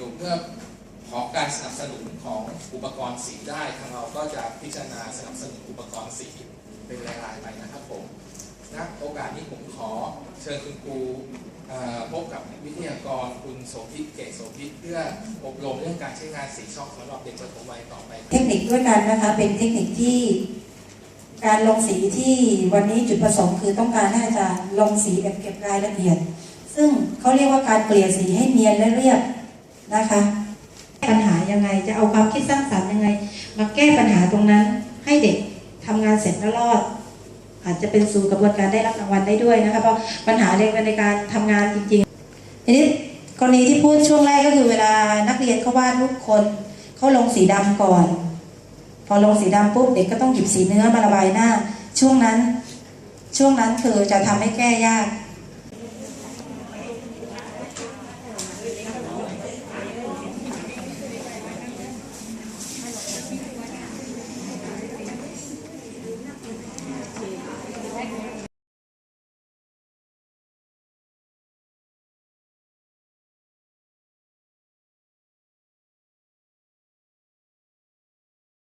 ลเพื่อขอการสนับสนุนของอุปกรณ์สีได้ทางเราก็จะพิจารณาสนับสนุนอุปกรณ์สีเป็นรายๆไปนะครับผมณโอกาสนี้ผมขอเชิญคุณครูพบกับวิทยากรคุณโสภิตเกศโสภิตเพื่ออบรมเรื่องการใช้งานสีช่องสำหรับเด็กประถมวัยต่อไป เทคนิคด้วยกันนะคะเป็นเทคนิคที่การลงสีที่วันนี้จุดประสงค์คือต้องการให้อาจารย์ลงสีแบบเก็บรายละเอียด ซึ่งเขาเรียกว่าการเกลี่ยสีให้เนียนและเรียบ นะคะปัญหายังไงจะเอาความคิดสร้างสรรค์ยังไง มาแก้ปัญหาตรงนั้น ให้เด็กทำงานเสร็จแล้วรอด อาจจะเป็นสู่กระบวนการได้รับรางวัลได้ด้วยนะคะเพราะปัญหาเด็กในการทำงานจริงๆทีนี้กรณีที่พูดช่วงแรกก็คือเวลานักเรียนเขาวาดรูปคนเขาลงสีดำก่อน พอลงสีดำปุ๊บเด็กก็ต้องหยิบสีเนื้อมาระบายหน้า ช่วงนั้นช่วงนั้นคือจะทำให้แก้ยาก